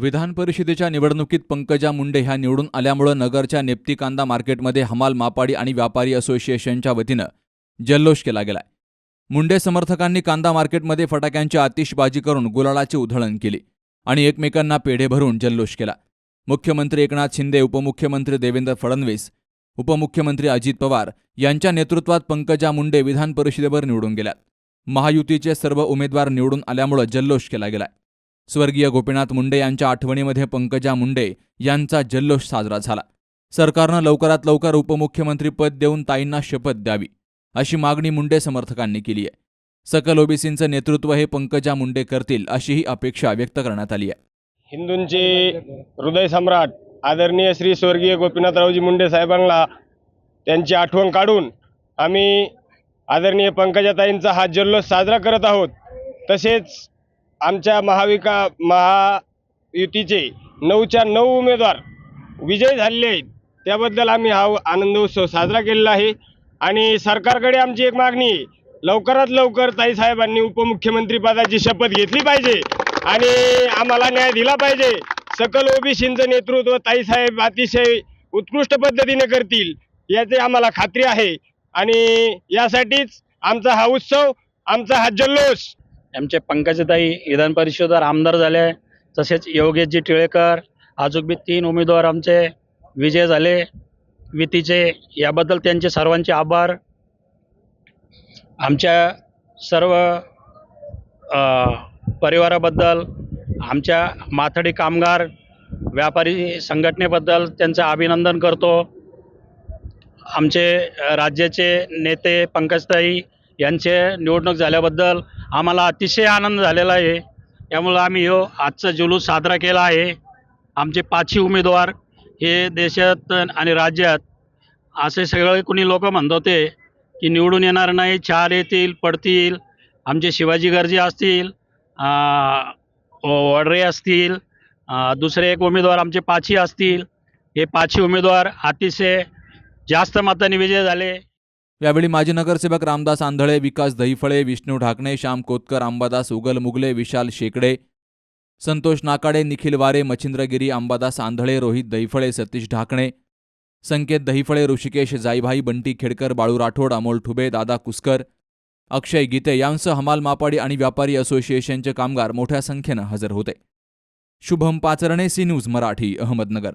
विधान परिषदेच्या निवडणुकीत पंकजा मुंडे ह्या निवडून आल्यामुळं नगरच्या नेप्ती कांदा मार्केटमध्ये हमाल मापाडी आणि व्यापारी असोसिएशनच्या वतीनं जल्लोष केला गेलाय. मुंडे समर्थकांनी कांदा मार्केटमध्ये फटाक्यांची आतिषबाजी करून गुलाळाची उधळण केली आणि एकमेकांना पेढे भरून जल्लोष केला. मुख्यमंत्री एकनाथ शिंदे उपमुख्यमंत्री देवेंद्र फडणवीस उपमुख्यमंत्री अजित पवार यांच्या नेतृत्वात पंकजा मुंडे विधान परिषदेवर निवडून गेल्यात. महायुतीचे सर्व उमेदवार निवडून आल्यामुळं जल्लोष केला गेलाय. स्वर्गीय गोपीनाथ मुंडे यांच्या आठवणीमध्ये पंकजा मुंडे यांचा जल्लोष साजरा झाला. सरकारनं लवकरात लवकर उपमुख्यमंत्री पद देऊन ताईंना शपथ द्यावी अशी मागणी मुंडे समर्थकांनी केली आहे. सकल ओबीसींचं नेतृत्व हे पंकजा मुंडे करतील अशीही अपेक्षा व्यक्त करण्यात आली आहे. हिंदूंचे हृदय सम्राट आदरणीय श्री स्वर्गीय गोपीनाथरावजी मुंडे साहेबांना त्यांची आठवण काढून आम्ही आदरणीय पंकजाताईंचा हा जल्लोष साजरा करत आहोत. तसेच आमच्या महाविका महायुतीचे नऊच्या नऊ उमेदवार विजय झालेले आहेत. त्याबद्दल आम्ही हा आनंद उत्सव साजरा केलेला आहे. आणि सरकारकडे आमची एक मागणी आहे. लवकरात लवकर ताईसाहेबांनी उपमुख्यमंत्री पदाची शपथ घेतली पाहिजे आणि आम्हाला न्याय दिला पाहिजे. सकल ओबीसींचं नेतृत्व ताईसाहेब अतिशय उत्कृष्ट पद्धतीने करतील याची आम्हाला खात्री आहे. आणि यासाठीच आमचा हा उत्सव आमचा हा जल्लोष आमचे पंकजताई विधान परिषदेवर आमदार झाले तसेच योगेशजी टिळेकर अजून बी तीन उमेदवार आमचे विजय झाले वितीचे याबद्दल त्यांचे सर्वांचे आभार. आमच्या सर्व परिवाराबद्दल आमच्या माथडी कामगार व्यापारी संघटनेबद्दल त्यांचं अभिनंदन करतो. आमचे राज्याचे नेते पंकजताई यांचे निवडणूक झाल्याबद्दल आम्हाला अतिशय आनंद झालेला आहे. त्यामुळं आम्ही हो आजचा जुलूस साजरा केला आहे. आमचे पाचही उमेदवार हे देशात आणि राज्यात असे सगळे कोणी लोक म्हणत होते की निवडून येणार नाही चार येतील पडतील आमचे शिवाजी गर्जे असतील वडरे असतील दुसरे एक उमेदवार आमचे पाचही असतील. हे पाचही उमेदवार अतिशय जास्त मतांनी विजय झाले. यावेळी माजी नगरसेवक रामदास आंधळे विकास दहीफळे विष्णू ढाकणे श्याम कोतकर अंबादास उगल मुगले विशाल शेकडे संतोष नाकाडे निखिल वारे मच्छिंद्रगिरी अंबादास आंधळे रोहित दहीफळे सतीश ढाकणे संकेत दहीफळे ऋषिकेश जाईभाई बंटी खेडकर बाळू राठोड अमोल ठुबे दादा कुसकर अक्षय गीते यांसह हमाल मापाडी आणि व्यापारी असोसिएशनचे कामगार मोठ्या संख्येनं हजर होते. Shubham Pacharne C News Marathi Ahmednagar.